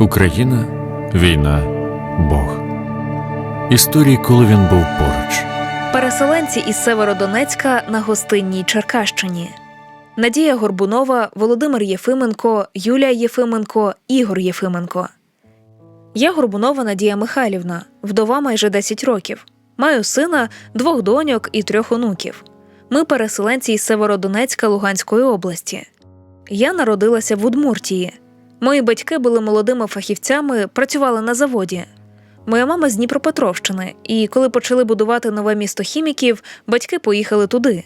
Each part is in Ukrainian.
Україна, війна, Бог. Історії, коли він був поруч. Переселенці із Северодонецька на гостинній Черкащині. Надія Горбунова, Володимир Єфименко, Юлія Єфименко, Ігор Єфименко. Я Горбунова Надія Михайлівна, вдова майже 10 років. Маю сина, двох доньок і трьох онуків. Ми переселенці із Северодонецька Луганської області. Я народилася в Удмуртії. Мої батьки були молодими фахівцями, працювали на заводі. Моя мама з Дніпропетровщини, і коли почали будувати нове місто хіміків, батьки поїхали туди.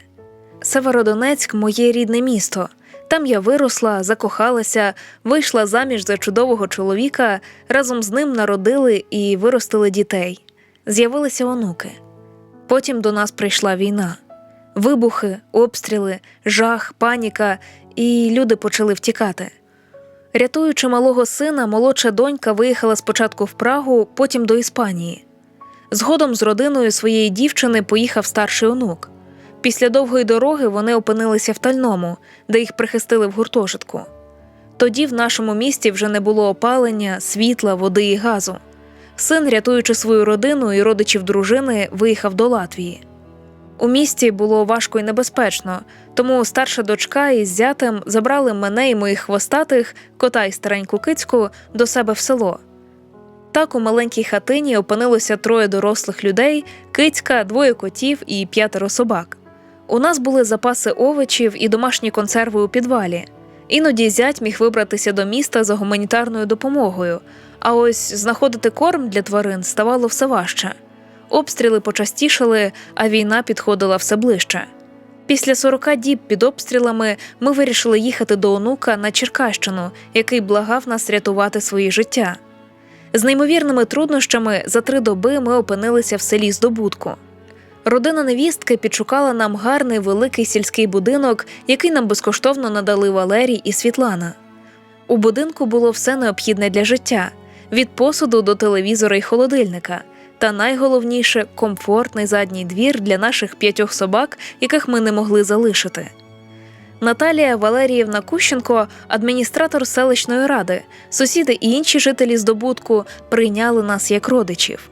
Северодонецьк моє рідне місто. Там я виросла, закохалася, вийшла заміж за чудового чоловіка, разом з ним народили і виростили дітей. З'явилися онуки. Потім до нас прийшла війна. Вибухи, обстріли, жах, паніка, і люди почали втікати. Рятуючи малого сина, молодша донька виїхала спочатку в Прагу, потім до Іспанії. Згодом з родиною своєї дівчини поїхав старший онук. Після довгої дороги вони опинилися в Тальному, де їх прихистили в гуртожитку. Тоді в нашому місті вже не було опалення, світла, води і газу. Син, рятуючи свою родину і родичів дружини, виїхав до Латвії. У місті було важко і небезпечно, тому старша дочка із зятем забрали мене і моїх хвостатих, кота і стареньку кицьку, до себе в село. Так у маленькій хатині опинилося троє дорослих людей, кицька, двоє котів і п'ятеро собак. У нас були запаси овочів і домашні консерви у підвалі. Іноді зять міг вибратися до міста за гуманітарною допомогою, а ось знаходити корм для тварин ставало все важче. Обстріли почастішали, а війна підходила все ближче. Після 40 діб під обстрілами ми вирішили їхати до онука на Черкащину, який благав нас рятувати свої життя. З неймовірними труднощами за три доби ми опинилися в селі Здобутку. Родина невістки підшукала нам гарний великий сільський будинок, який нам безкоштовно надали Валерій і Світлана. У будинку було все необхідне для життя: від посуду до телевізора і холодильника. Та найголовніше комфортний задній двір для наших п'ятьох собак, яких ми не могли залишити. Наталія Валеріївна Кущенко, адміністратор селищної ради, сусіди і інші жителі здобутку прийняли нас як родичів.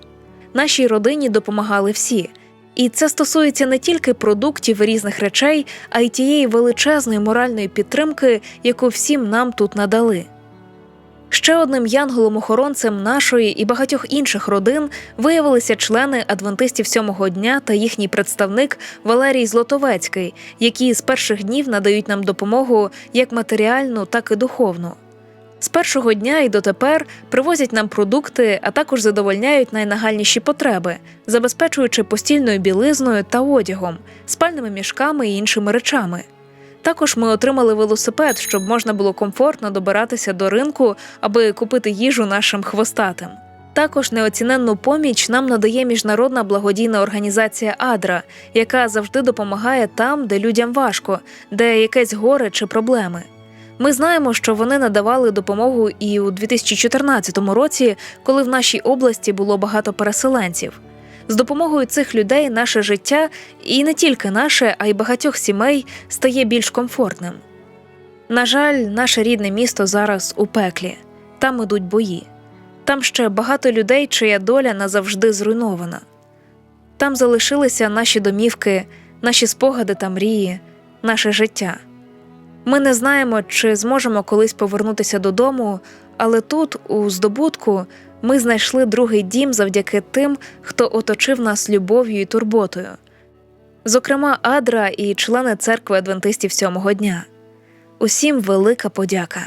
Нашій родині допомагали всі. І це стосується не тільки продуктів і різних речей, а й тієї величезної моральної підтримки, яку всім нам тут надали. Ще одним янголом-охоронцем нашої і багатьох інших родин виявилися члени адвентистів сьомого дня та їхній представник Валерій Злотовецький, які з перших днів надають нам допомогу як матеріальну, так і духовну. З першого дня і дотепер привозять нам продукти, а також задовольняють найнагальніші потреби, забезпечуючи постільною білизною та одягом, спальними мішками і іншими речами. Також ми отримали велосипед, щоб можна було комфортно добиратися до ринку, аби купити їжу нашим хвостатим. Також неоціненну поміч нам надає міжнародна благодійна організація Адра, яка завжди допомагає там, де людям важко, де якесь горе чи проблеми. Ми знаємо, що вони надавали допомогу і у 2014 році, коли в нашій області було багато переселенців. З допомогою цих людей наше життя, і не тільки наше, а й багатьох сімей стає більш комфортним. На жаль, наше рідне місто зараз у пеклі, там ідуть бої. Там ще багато людей, чия доля назавжди зруйнована. Там залишилися наші домівки, наші спогади та мрії, наше життя. Ми не знаємо, чи зможемо колись повернутися додому, але тут, у здобутку, ми знайшли другий дім завдяки тим, хто оточив нас любов'ю і турботою. Зокрема, Адра і члени церкви адвентистів сьомого дня. Усім велика подяка.